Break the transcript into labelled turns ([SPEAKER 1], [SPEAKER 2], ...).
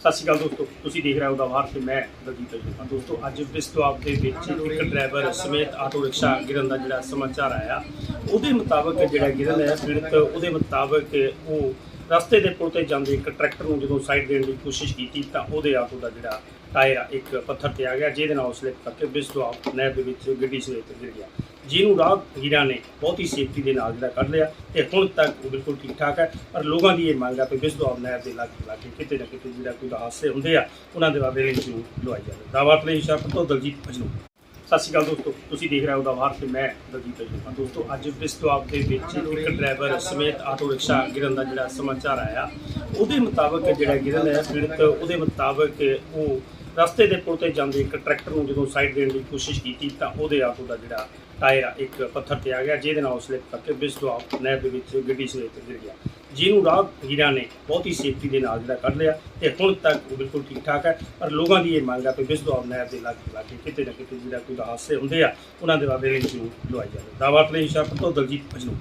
[SPEAKER 1] ਸਤਿ ਸ਼੍ਰੀ ਅਕਾਲ ਦੋਸਤੋ, ਤੁਸੀਂ ਦੇਖ ਰਹੇ ਹੋ ਦਵਾਰ ਤੇ ਮੈਂ ਦਲਜੀਤ ਜੁਗਾ ਦੋਸਤੋ, ਅੱਜ ਬਿਸਤਵਾਬ ਦੇ ਵਿੱਚ ਇੱਕ ਡਰਾਈਵਰ ਸਮੇਤ ਆਟੋ ਰਿਕਸ਼ਾ ਗਿਰਨ ਦਾ ਜਿਹੜਾ ਸਮਾਚਾਰ ਆਇਆ, ਉਹਦੇ ਮੁਤਾਬਕ ਜਿਹੜਾ ਗਿਰਨ ਹੈ, ਪੀੜਤ ਉਹਦੇ ਮੁਤਾਬਕ ਉਹ ਰਸਤੇ ਦੇ ਪੁਲ ਤੇ ਜਾਂਦੇ ਇੱਕ ਟਰੈਕਟਰ ਨੂੰ ਜਦੋਂ ਸਾਈਡ ਦੇਣ ਦੀ ਕੋਸ਼ਿਸ਼ ਕੀਤੀ, ਤਾਂ ਉਹਦੇ ਆਟੋ ਦਾ ਜਿਹੜਾ ਟਾਇਰ ਆ, ਇੱਕ ਪੱਥਰ ਤੇ ਆ ਗਿਆ, ਜਿਹਦੇ ਨਾਲ ਉਸ ਸਲਿੱਪ ਕਰਕੇ ਬਿਸਤਵਾਬ ਨਹਿਰ ਦੇ ਵਿੱਚ ਗੱਡੀ ਸਮੇਤ ਗਿਰ ਗਿਆ। ਜਿਹਨੂੰ ਰਾਹਗੀਰਾਂ ਨੇ ਬਹੁਤ ਹੀ ਸੇਫਟੀ ਦੇ ਨਾਲ ਜਿਹੜਾ ਕੱਢ ਲਿਆ ਤੇ ਹੁਣ ਤੱਕ ਬਿਲਕੁਲ ਠੀਕ ਠਾਕ ਹੈ। ਪਰ ਲੋਕਾਂ ਦੀ ਇਹ ਮੰਗ ਹੈ ਕਿ ਬਿਸਦੌਰ ਨਹਿਰ ਦੇ ਲਾਗੇ ਲਾਗੇ ਕਿਤੇ ਨਾ ਕਿਤੇ ਜਿਹੜਾ ਕੋਈ ਹਾਦਸੇ ਹੁੰਦੇ ਆ, ਉਹਨਾਂ ਦੇ ਬਾਰੇ ਰਿਵਿਊ ਲਵਾਈ ਜਾਵੇ ਦਾਵਾ ਲਈ ਸ਼ਾਪ ਤੋਂ ਦਲਜੀਤ ਮਜਨੂ ਸਤਿ ਸ਼੍ਰੀ ਅਕਾਲ ਦੋਸਤੋ, ਤੁਸੀਂ ਦੇਖ ਰਹੇ ਹੋ ਦਾਵਾਰ ਤੇ ਮੈਂ ਦਲਜੀਤ ਮਜਨੂ ਦੋਸਤੋ, ਅੱਜ ਬਿਸਦੌਰ ਦੇ ਵਿੱਚ ਇੱਕ ਡਰਾਈਵਰ ਸਮੇਤ ਆਟੋ ਰਿਕਸ਼ਾ ਗਿਰਨ ਦਾ ਜਿਹੜਾ ਸਮਾਚਾਰ ਆਇਆ, ਉਹਦੇ ਮੁਤਾਬਕ ਜਿਹੜਾ ਗਿਰਨ ਹੈ, ਪੀੜਤ ਉਹਦੇ ਮੁਤਾਬਕ ਉਹ ਰਸਤੇ ਦੇ ਪੁਲ ਤੇ ਜਾਂਦੇ ਇੱਕ ਟਰੈਕਟਰ ਨੂੰ ਜਦੋਂ ਸਾਈਡ ਦੇਣ ਦੀ ਕੋਸ਼ਿਸ਼ ਕੀਤੀ ਤਾਂ ਉਹਦੇ ਆਟੋ ਦਾ ਜਿਹੜਾ ਟਾਇਰ ਆ, ਇੱਕ ਪੱਥਰ ਤੇ ਆ ਗਿਆ, ਜਿਹਦੇ ਨਾਲ ਉਹ ਸਲਿੱਪ ਕਰਕੇ ਬਿਸਦਵਾਬ ਨਹਿਰ ਦੇ ਵਿੱਚ ਗੱਡੀ ਸਮੇਤ ਗਿਰ ਗਿਆ। ਜਿਹਨੂੰ ਰਾਹ ਰਾਹਗੀਰਾਂ ਨੇ ਬਹੁਤ ਹੀ ਸੇਫਟੀ ਦੇ ਨਾਲ ਜਿਹੜਾ ਕੱਢ ਲਿਆ ਤੇ ਹੁਣ ਤੱਕ ਉਹ ਬਿਲਕੁਲ ਠੀਕ ਠਾਕ ਹੈ। ਪਰ ਲੋਕਾਂ ਦੀ ਇਹ ਮੰਗ ਹੈ ਕਿ ਬਿਸਦਵਾਬ ਨਹਿਰ ਦੇ ਲਾਗੇ ਲਾਗੇ ਕਿਤੇ ਨਾ ਕਿਤੇ ਜਿਹੜਾ ਕੋਈ ਹਾਦਸੇ ਹੁੰਦੇ ਆ, ਉਹਨਾਂ ਦੇ ਬਾਰੇ ਜ਼ਰੂਰ ਲਵਾਈ ਜਾਵੇ। ਦਾਵਾ ਲਈ ਸ਼ਾਪ ਤੋਂ ਦਲਜੀਤ ਮਜਨੂ